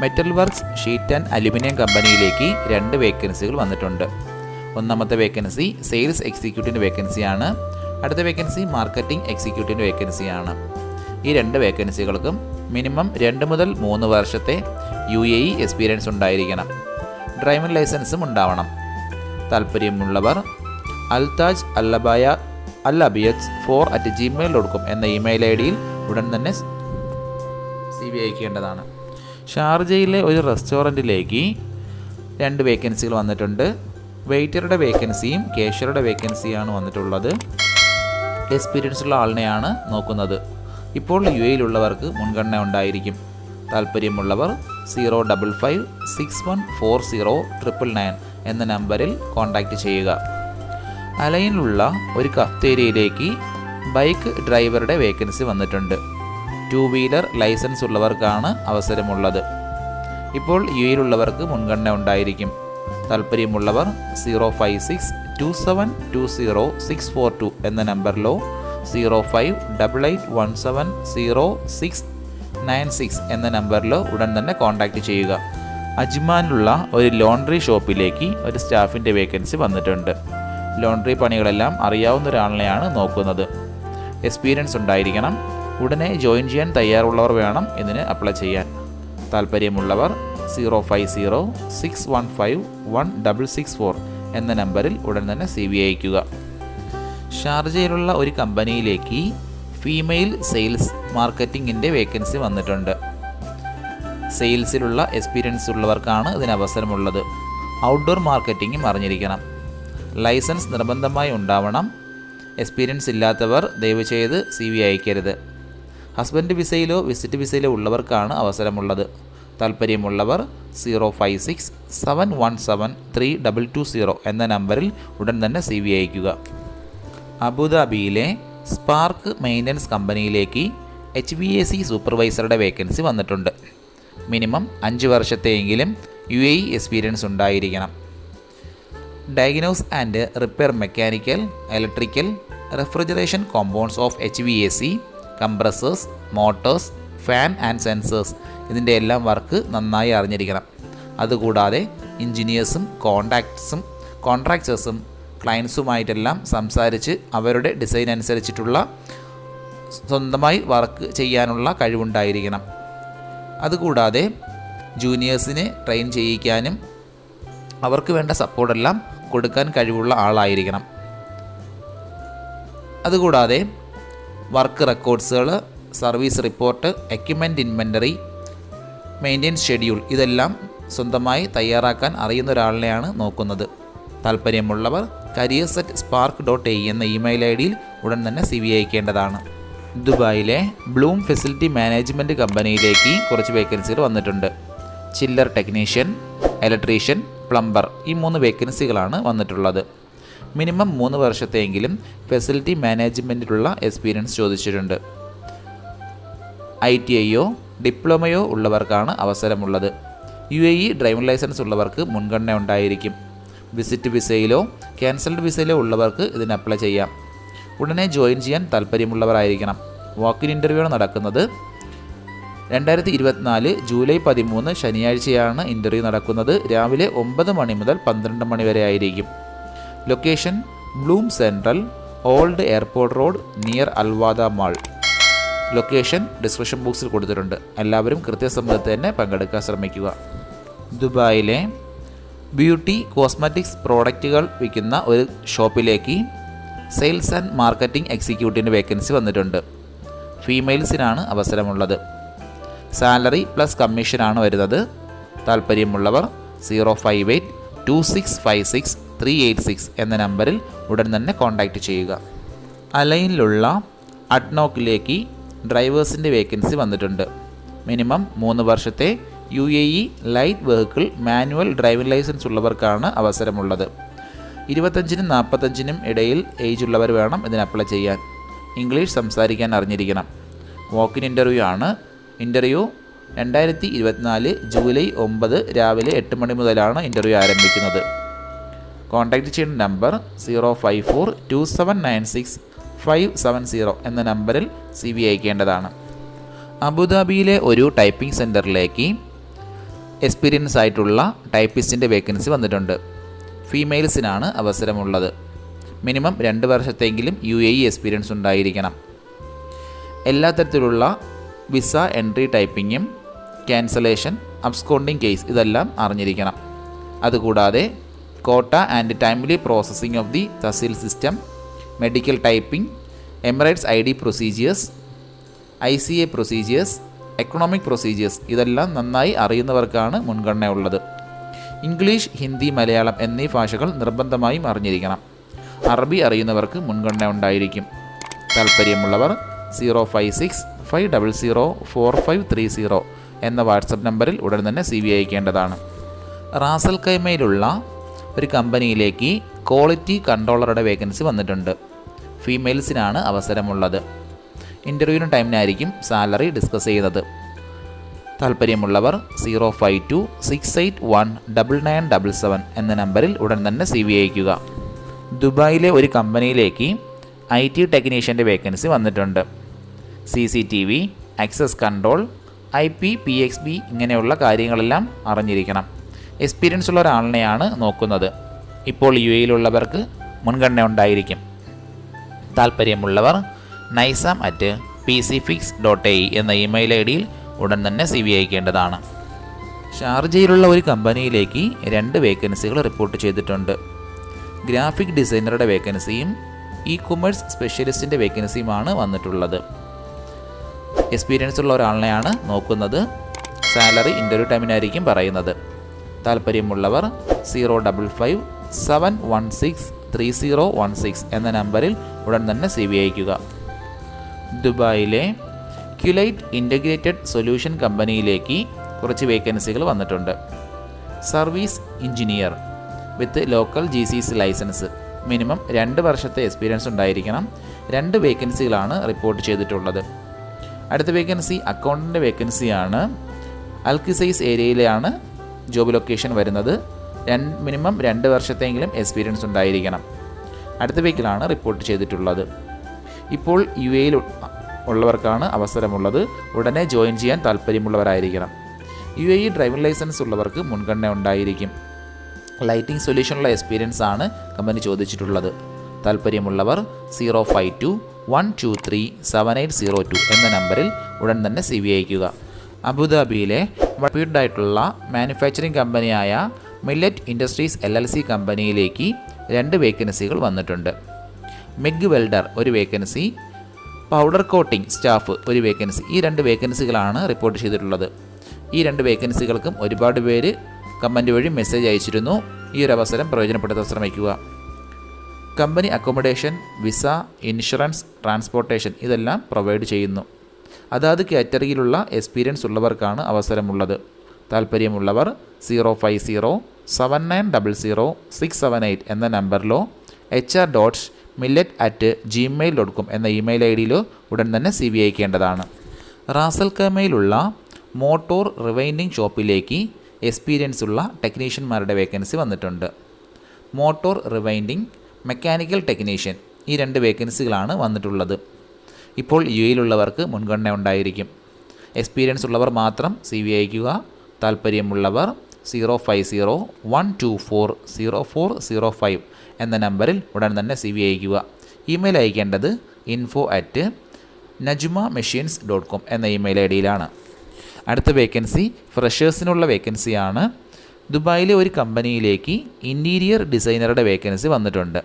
metal works sheet and aluminium കമ്പനിയിലേക്ക് രണ്ട് വേക്കൻസികൾ വന്നിട്ടുണ്ട്. ഒന്നാമത്തെ വേക്കൻസി സെയിൽസ് എക്സിക്യൂട്ടീവ് വേക്കൻസിയാണ് അടുത്ത വേക്കൻസി മാർക്കറ്റിംഗ് എക്സിക്യൂട്ടീവ് വേക്കൻസിയാണ് ഈ രണ്ട് വേക്കൻസികൾക്കും മിനിമം രണ്ട് മുതൽ മൂന്ന് വർഷത്തെ യു എ ഇ എക്സ്പീരിയൻസ് ഉണ്ടായിരിക്കണം. ഡ്രൈവിംഗ് ലൈസൻസും ഉണ്ടാവണം. താല്പര്യമുള്ളവർ അൽതാജ് അല്ലബായ അൽ അബിയസ് four at Gmail dot com എന്ന ഇമെയിൽ ഐ ഡിയിൽ ഉടൻ തന്നെ സി വി അയക്കേണ്ടതാണ്. ഷാർജയിലെ ഒരു റെസ്റ്റോറന്റിലേക്ക് രണ്ട് വേക്കൻസികൾ വന്നിട്ടുണ്ട്. വെയിറ്ററുടെ വേക്കൻസിയും കേഷ്യറുടെ വേക്കൻസിയാണ് വന്നിട്ടുള്ളത്. എക്സ്പീരിയൻസ് ഉള്ള ആളിനെയാണ് നോക്കുന്നത്. ഇപ്പോൾ യു എയിലുള്ളവർക്ക് മുൻഗണന ഉണ്ടായിരിക്കും. താല്പര്യമുള്ളവർ zero double five six one four zero triple nine എന്ന നമ്പറിൽ കോൺടാക്റ്റ് ചെയ്യുക. അലയിലുള്ള ഒരു കഫ്തേരിയയിലേക്ക് ബൈക്ക് ഡ്രൈവറുടെ വേക്കൻസി വന്നിട്ടുണ്ട്. ടു വീലർ ലൈസൻസ് ഉള്ളവർക്കാണ് അവസരമുള്ളത്. ഇപ്പോൾ യു എയിലുള്ളവർക്ക് മുൻഗണന ഉണ്ടായിരിക്കും. താല്പര്യമുള്ളവർ zero five six two seven two zero six four two എന്ന നമ്പറിലോ zero five double eight one seven zero six nine six എന്ന നമ്പറിലോ ഉടൻ തന്നെ കോൺടാക്റ്റ് ചെയ്യുക. അജ്മാനിലുള്ള ഒരു ലോണ്ടറി ഷോപ്പിലേക്ക് ഒരു സ്റ്റാഫിന്റെ വേക്കൻസി വന്നിട്ടുണ്ട്. ലോണ്ടറി പണികളെല്ലാം അറിയാവുന്ന ഒരാളിനെയാണ് നോക്കുന്നത്. എക്സ്പീരിയൻസ് ഉണ്ടായിരിക്കണം. ഉടനെ ജോയിൻ ചെയ്യാൻ തയ്യാറുള്ളവർ വേണം ഇതിന് അപ്ലൈ ചെയ്യാൻ. താല്പര്യമുള്ളവർ zero five zero six one five one double six four എന്ന നമ്പറിൽ ഉടൻ തന്നെ സി വി അയക്കുക ഷാർജയിലുള്ള ഒരു കമ്പനിയിലേക്ക് ഫീമെയിൽ സെയിൽസ് മാർക്കറ്റിംഗിന്റെ വേക്കൻസി വന്നിട്ടുണ്ട്. സെയിൽസിലുള്ള എക്സ്പീരിയൻസ് ഉള്ളവർക്കാണ് ഇതിന് അവസരമുള്ളത്. ഔട്ട്ഡോർ മാർക്കറ്റിംഗും അറിഞ്ഞിരിക്കണം. ലൈസൻസ് നിർബന്ധമായി ഉണ്ടാവണം. എക്സ്പീരിയൻസ് ഇല്ലാത്തവർ ദയവ് ചെയ്ത് സി വി അയക്കരുത് ഹസ്ബൻഡ് വിസയിലോ വിസിറ്റ് വിസയിലോ ഉള്ളവർക്കാണ് അവസരമുള്ളത്. താല്പര്യമുള്ളവർ zero five six seven one seven three double two zero എന്ന നമ്പറിൽ ഉടൻ തന്നെ സി വി അയക്കുക അബുദാബിയിലെ സ്പാർക്ക് മെയിന്റനൻസ് കമ്പനിയിലേക്ക് എച്ച് വി എ സി സൂപ്പർവൈസറുടെ വേക്കൻസി വന്നിട്ടുണ്ട്. മിനിമം അഞ്ച് വർഷത്തെയെങ്കിലും യു എ എക്സ്പീരിയൻസ് ഉണ്ടായിരിക്കണം. Diagnose and repair mechanical electrical refrigeration compounds of H V A C compressors motors fan and sensors ഇതിന്റെ എല്ലാം വർക്ക് നന്നായി അറിഞ്ഞിരിക്കണം. അതുകൂടാതെ എഞ്ചിനീയേഴ്സും കോൺട്രാക്ട്സും കോൺട്രാക്ടേഴ്സും ക്ലയൻസുമായിട്ടെല്ലാം സംസാരിച്ച് അവരുടെ ഡിസൈൻ അനുസരിച്ചിട്ടുള്ള സ്വന്തമായി വർക്ക് ചെയ്യാനുള്ള കഴിവുണ്ടായിരിക്കണം. അതുകൂടാതെ ജൂനിയേഴ്സിനെ ട്രെയിൻ ചെയ്യിക്കാനും അവർക്ക് വേണ്ട സപ്പോർട്ടെല്ലാം കൊടുക്കാൻ കഴിവുള്ള ആളായിരിക്കണം. അതുകൂടാതെ work റെക്കോർഡ്സുകൾ service report equipment inventory maintenance schedule ഇതെല്ലാം സ്വന്തമായി തയ്യാറാക്കാൻ അറിയുന്ന ഒരാളിനെയാണ് നോക്കുന്നത്. താല്പര്യമുള്ളവർ career set spark dot A എന്ന ഇമെയിൽ ഐ ഡിയിൽ ഉടൻ തന്നെ സി വി അയക്കേണ്ടതാണ്. ദുബായിലെ ബ്ലൂം ഫെസിലിറ്റി മാനേജ്മെന്റ് കമ്പനിയിലേക്ക് കുറച്ച് വേക്കൻസികൾ വന്നിട്ടുണ്ട്. ചില്ലർ ടെക്നീഷ്യൻ ഇലക്ട്രീഷ്യൻ പ്ലംബർ ഈ മൂന്ന് വേക്കൻസികളാണ് വന്നിട്ടുള്ളത്. മിനിമം മൂന്ന് വർഷത്തെയെങ്കിലും ഫെസിലിറ്റി മാനേജ്മെന്റിലുള്ള എക്സ്പീരിയൻസ് ചോദിച്ചിട്ടുണ്ട്. ഐ ടി ഐയോ ഡിപ്ലോമയോ ഉള്ളവർക്കാണ് അവസരമുള്ളത്. U A E driving licence ഉള്ളവർക്ക് മുൻഗണന ഉണ്ടായിരിക്കും. വിസിറ്റ് വിസയിലോ ക്യാൻസൽഡ് വിസയിലോ ഉള്ളവർക്ക് ഇതിന് അപ്ലൈ ചെയ്യാം. ഉടനെ ജോയിൻ ചെയ്യാൻ താല്പര്യമുള്ളവരായിരിക്കണം. വാക്കിൻ ഇന്റർവ്യൂ ആണ് നടക്കുന്നത് രണ്ടായിരത്തി ഇരുപത്തിനാല് ജൂലൈ പതിമൂന്ന് ശനിയാഴ്ചയാണ് ഇന്റർവ്യൂ നടക്കുന്നത്. രാവിലെ ഒമ്പത് മണി മുതൽ പന്ത്രണ്ട് മണി വരെ ആയിരിക്കും. Location Bloom Central old airport road near Al Wahda mall location description ബോക്സിൽ കൊടുത്തിട്ടുണ്ട്. എല്ലാവരും കൃത്യസമയത്ത് തന്നെ പങ്കെടുക്കാൻ ശ്രമിക്കുക. ദുബായിലെ ബ്യൂട്ടി കോസ്മെറ്റിക്സ് പ്രോഡക്റ്റുകൾ വിൽക്കുന്ന ഒരു ഷോപ്പിലേക്ക് സെയിൽസ് ആൻഡ് മാർക്കറ്റിംഗ് എക്സിക്യൂട്ടീവിന്റെ വേക്കൻസി വന്നിട്ടുണ്ട്. ഫീമെയിൽസിനാണ് അവസരമുള്ളത്. സാലറി പ്ലസ് കമ്മീഷനാണ് വരുന്നത്. താല്പര്യമുള്ളവർ zero five eight two six five six three eight six എന്ന നമ്പറിൽ ഉടൻ തന്നെ കോൺടാക്റ്റ് ചെയ്യുക. അലൈനിലുള്ള അഡ്നോക്കിലേക്ക് ഡ്രൈവേഴ്സിന്റെ വേക്കൻസി വന്നിട്ടുണ്ട്. മിനിമം മൂന്ന് വർഷത്തെ U A E light vehicle manual driving licence ഉള്ളവർക്കാണ് അവസരമുള്ളത്. ഇരുപത്തഞ്ചിനും നാൽപ്പത്തഞ്ചിനും ഇടയിൽ ഏജ് ഉള്ളവർ വേണം ഇതിന് അപ്ലൈ ചെയ്യാൻ. ഇംഗ്ലീഷ് സംസാരിക്കാൻ അറിഞ്ഞിരിക്കണം. വോക്കിൻ ഇന്റർവ്യൂ ആണ്. ഇന്റർവ്യൂ രണ്ടായിരത്തി ഇരുപത്തിനാല് ജൂലൈ ഒമ്പത് രാവിലെ എട്ട് മണി മുതലാണ് ഇന്റർവ്യൂ ആരംഭിക്കുന്നത്. കോൺടാക്റ്റ് ചെയ്യുന്ന number zero five four two seven nine six five seven zero എന്ന നമ്പറിൽ സി വി അയക്കേണ്ടതാണ്. അബുദാബിയിലെ ഒരു ടൈപ്പിംഗ് സെന്ററിലേക്ക് എക്സ്പീരിയൻസ് ആയിട്ടുള്ള ടൈപ്പിസ്റ്റിന്റെ വേക്കൻസി വന്നിട്ടുണ്ട്. ഫീമെയിൽസിനാണ് അവസരമുള്ളത്. മിനിമം രണ്ട് വർഷത്തെങ്കിലും യു എ ഇ എക്സ്പീരിയൻസ് ഉണ്ടായിരിക്കണം. എല്ലാ തരത്തിലുള്ള വിസ എൻട്രി ടൈപ്പിങ്ങും ക്യാൻസലേഷൻ അബ്സ്കോണ്ടിങ് കേസ് ഇതെല്ലാം അറിഞ്ഞിരിക്കണം. അതുകൂടാതെ quota and timely processing of the Tasheel system medical typing Emirates I D procedures I C A procedures economic procedures ഇതെല്ലാം നന്നായി അറിയുന്നവർക്കാണ് മുൻഗണന ഉള്ളത്. ഇംഗ്ലീഷ് ഹിന്ദി മലയാളം എന്നീ ഭാഷകൾ നിർബന്ധമായും അറിഞ്ഞിരിക്കണം. അറബി അറിയുന്നവർക്ക് മുൻഗണന ഉണ്ടായിരിക്കും. താല്പര്യമുള്ളവർ zero five six five double zero four five three zero എന്ന വാട്സപ്പ് നമ്പറിൽ ഉടൻ തന്നെ സി വി അയക്കേണ്ടതാണ്. റാസൽ കൈമയിലുള്ള ഒരു കമ്പനിയിലേക്ക് ക്വാളിറ്റി കൺട്രോളറുടെ വേക്കൻസി വന്നിട്ടുണ്ട്. ഫീമെയിൽസിനാണ് അവസരമുള്ളത്. ഇന്റർവ്യൂവിന് ടൈമിനായിരിക്കും സാലറി ഡിസ്കസ് ചെയ്യുന്നത് താല്പര്യമുള്ളവർ zero five two six eight one double nine double seven എന്ന നമ്പറിൽ ഉടൻ തന്നെ സി വി അയക്കുക ദുബായിലെ ഒരു കമ്പനിയിലേക്ക് ഐ ടി ടെക്നീഷ്യന്റെ വേക്കൻസി വന്നിട്ടുണ്ട്. C C T V access control I P P X B ഇങ്ങനെയുള്ള കാര്യങ്ങളെല്ലാം അറിഞ്ഞിരിക്കണം. എക്സ്പീരിയൻസ് ഉള്ള ഒരാളിനെയാണ് നോക്കുന്നത്. ഇപ്പോൾ യു എയിലുള്ളവർക്ക് മുൻഗണന ഉണ്ടായിരിക്കും. താല്പര്യമുള്ളവർ Nizam at P C fix dot A എന്ന ഇമെയിൽ ഐ ഡിയിൽ ഉടൻ തന്നെ സി വി അയക്കേണ്ടതാണ്. ഷാർജയിലുള്ള ഒരു കമ്പനിയിലേക്ക് രണ്ട് വേക്കൻസികൾ റിപ്പോർട്ട് ചെയ്തിട്ടുണ്ട്. ഗ്രാഫിക് ഡിസൈനറുടെ വേക്കൻസിയും ഇ കൊമേഴ്സ് സ്പെഷ്യലിസ്റ്റിന്റെ വേക്കൻസിയുമാണ് വന്നിട്ടുള്ളത്. എക്സ്പീരിയൻസ് ഉള്ള ഒരാളിനെയാണ് നോക്കുന്നത്. സാലറി ഇന്റർവ്യൂ ടൈമിനായിരിക്കും പറയുന്നത്. താല്പര്യമുള്ളവർ zero double five seven one six three zero one six എന്ന നമ്പറിൽ ഉടൻ തന്നെ സി വി അയക്കുക ദുബായിലെ ക്യുലൈറ്റ് ഇന്റഗ്രേറ്റഡ് സൊല്യൂഷൻ കമ്പനിയിലേക്ക് കുറച്ച് വേക്കൻസികൾ വന്നിട്ടുണ്ട്. Service engineer with local G C C licence. Minimum രണ്ട് വർഷത്തെ എക്സ്പീരിയൻസ് ഉണ്ടായിരിക്കണം. രണ്ട് വേക്കൻസികളാണ് റിപ്പോർട്ട് ചെയ്തിട്ടുള്ളത്. അടുത്ത വേക്കൻസി അക്കൗണ്ടിന്റെ വേക്കൻസിയാണ്. അൽക്കിസൈസ് ഏരിയയിലാണ് ജോബ് ലൊക്കേഷൻ വരുന്നത് രണ്ട് മിനിമം രണ്ട് വർഷത്തെങ്കിലും എക്സ്പീരിയൻസ് ഉണ്ടായിരിക്കണം. അടുത്ത വീക്കിലാണ് റിപ്പോർട്ട് ചെയ്തിട്ടുള്ളത്. ഇപ്പോൾ യു എയിൽ ഉള്ളവർക്കാണ് അവസരമുള്ളത്. ഉടനെ ജോയിൻ ചെയ്യാൻ താല്പര്യമുള്ളവരായിരിക്കണം. യു എ ഡ്രൈവിംഗ് ലൈസൻസ് ഉള്ളവർക്ക് മുൻഗണന ഉണ്ടായിരിക്കും. ലൈറ്റിംഗ് സൊല്യൂഷനുള്ള എക്സ്പീരിയൻസ് ആണ് കമ്പനി ചോദിച്ചിട്ടുള്ളത്. താല്പര്യമുള്ളവർ zero five two one two three seven eight zero two എന്ന നമ്പറിൽ ഉടൻ തന്നെ സി വി അയക്കുക അബുദാബിയിലെ ആയിട്ടുള്ള മാനുഫാക്ചറിംഗ് കമ്പനിയായ Millet industries L L C കമ്പനിയിലേക്ക് രണ്ട് വേക്കൻസികൾ വന്നിട്ടുണ്ട്. മെഗ് വെൽഡർ ഒരു വേക്കൻസി പൗഡർ കോട്ടിംഗ് സ്റ്റാഫ് ഒരു വേക്കൻസി. ഈ രണ്ട് വേക്കൻസികളാണ് റിപ്പോർട്ട് ചെയ്തിട്ടുള്ളത്. ഈ രണ്ട് വേക്കൻസികൾക്കും ഒരുപാട് പേര് കമന്റ് വഴി മെസ്സേജ് അയച്ചിരുന്നു. ഈ ഒരു അവസരം പ്രയോജനപ്പെടുത്താൻ ശ്രമിക്കുക. Company accommodation visa insurance transportation ഇതെല്ലാം പ്രൊവൈഡ് ചെയ്യുന്നു. അതാത് കാറ്റഗറിയിലുള്ള എക്സ്പീരിയൻസ് ഉള്ളവർക്കാണ് അവസരമുള്ളത്. താല്പര്യമുള്ളവർ zero five zero seven nine double zero six seven eight എന്ന നമ്പറിലോ H R dot millet at Gmail dot com എന്ന ഇമെയിൽ ഐ ഡിയിലോ ഉടൻ തന്നെ സി വി അയക്കേണ്ടതാണ്. റാസൽ കമയിലുള്ള മോട്ടോർ റിവൈൻഡിംഗ് ഷോപ്പിലേക്ക് എക്സ്പീരിയൻസ് ഉള്ള ടെക്നീഷ്യന്മാരുടെ വേക്കൻസി വന്നിട്ടുണ്ട്. മോട്ടോർ റിവൈൻഡിംഗ് മെക്കാനിക്കൽ ടെക്നീഷ്യൻ ഈ രണ്ട് വേക്കൻസികളാണ് വന്നിട്ടുള്ളത്. ഇപ്പോൾ യു എയിലുള്ളവർക്ക് മുൻഗണന ഉണ്ടായിരിക്കും. എക്സ്പീരിയൻസ് ഉള്ളവർ മാത്രം സി വി അയക്കുക താല്പര്യമുള്ളവർ zero five zero one two four zero four zero five എന്ന നമ്പറിൽ ഉടൻ തന്നെ സി വി അയക്കുക email അയക്കേണ്ടത് info at Najuma machines dot com എന്ന ഇമെയിൽ ഐ ഡിയിലാണ് അടുത്ത വേക്കൻസി ഫ്രഷേഴ്സിനുള്ള വേക്കൻസിയാണ്. ദുബായിലെ ഒരു കമ്പനിയിലേക്ക് ഇന്റീരിയർ ഡിസൈനറുടെ വേക്കൻസി വന്നിട്ടുണ്ട്.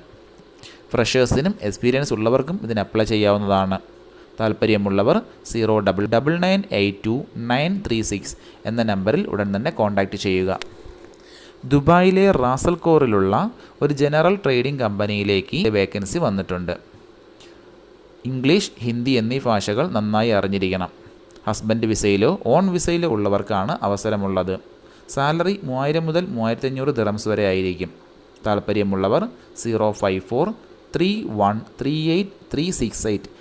ഫ്രഷേഴ്സിനും എക്സ്പീരിയൻസ് ഉള്ളവർക്കും ഇതിന് അപ്ലൈ ചെയ്യാവുന്നതാണ്. താല്പര്യമുള്ളവർ zero double double nine eight two nine three six എന്ന നമ്പറിൽ ഉടൻ തന്നെ കോൺടാക്റ്റ് ചെയ്യുക. ദുബായിലെ റാസൽ കോറിലുള്ള ഒരു ജനറൽ ട്രേഡിംഗ് കമ്പനിയിലേക്ക് വേക്കൻസി വന്നിട്ടുണ്ട്. ഇംഗ്ലീഷ് ഹിന്ദി എന്നീ ഭാഷകൾ നന്നായി അറിഞ്ഞിരിക്കണം. ഹസ്ബൻഡ് വിസയിലോ ഓൺ വിസയിലോ ഉള്ളവർക്കാണ് അവസരമുള്ളത്. സാലറി മൂവായിരം മുതൽ മൂവായിരത്തി അഞ്ഞൂറ് ദിറംസ് വരെ ആയിരിക്കും. താല്പര്യമുള്ളവർ zero five four three one three eight three six eight